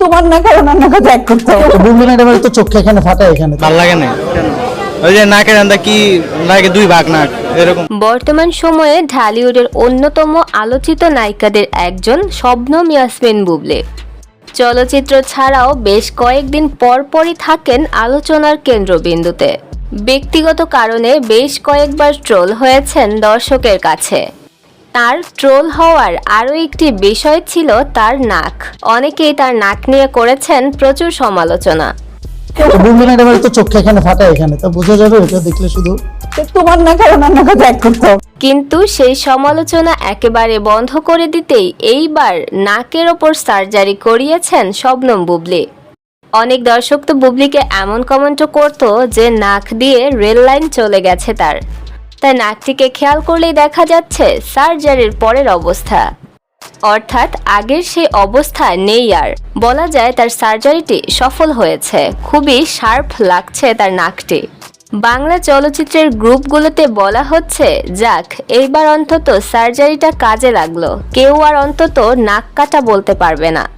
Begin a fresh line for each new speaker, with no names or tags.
তোমার না কারণ অন্য কথা এক করতে হবে?
তো বুবলি তো চোখে এখানে ফাটা এখানে
ভালো লাগে না। ওই যে নাকের আন্দা কি লাগে দুই ভাগ নাক এরকম।
বর্তমান সময়ে ঢালিউডের অন্যতম আলোচিত নায়িকাদের একজন শবনম ইয়াসমিন বুবলে। চলচ্চিত্র ছাড়াও বেশ কয়েকদিন পরপরই থাকেন আলোচনার কেন্দ্রবিন্দুতে। ব্যক্তিগত কারণে বেশ কয়েকবার ট্রোল হয়েছেন দর্শকের কাছে। তার ট্রোল হওয়ার আরও একটি বিষয় ছিল তার নাক। অনেকেই তার নাক নিয়ে করেছেন প্রচুর সমালোচনা।
তো বুবলি তো চোখে এখানে ফাটা এখানে তো বোঝা যাবে এটা দেখলে শুধু
তোমার না কারণ অন্য কথা এক করতে
কিন্তু সেই সমালোচনা একেবারে বন্ধ করে দিতেই এইবার নাকের ওপর সার্জারি করিয়েছেন শবনম বুবলি। অনেক দর্শক তো বুবলিকে এমন কমেন্টও করতো যে নাক দিয়ে রেল লাইন চলে গেছে তার। তাই নাকটিকে খেয়াল করলেই দেখা যাচ্ছে সার্জারির পরের অবস্থা। অর্থাৎ আগের সেই অবস্থা নেই আর। বলা যায় তার সার্জারিটি সফল হয়েছে। খুবই শার্প লাগছে তার নাকটি। বাংলা চলচ্চিত্রের গ্রুপগুলোতে বলা হচ্ছে, যাক, এইবার অন্তত সার্জারিটা কাজে লাগল। কেউ আর অন্তত নাক কাটা বলতে পারবে না।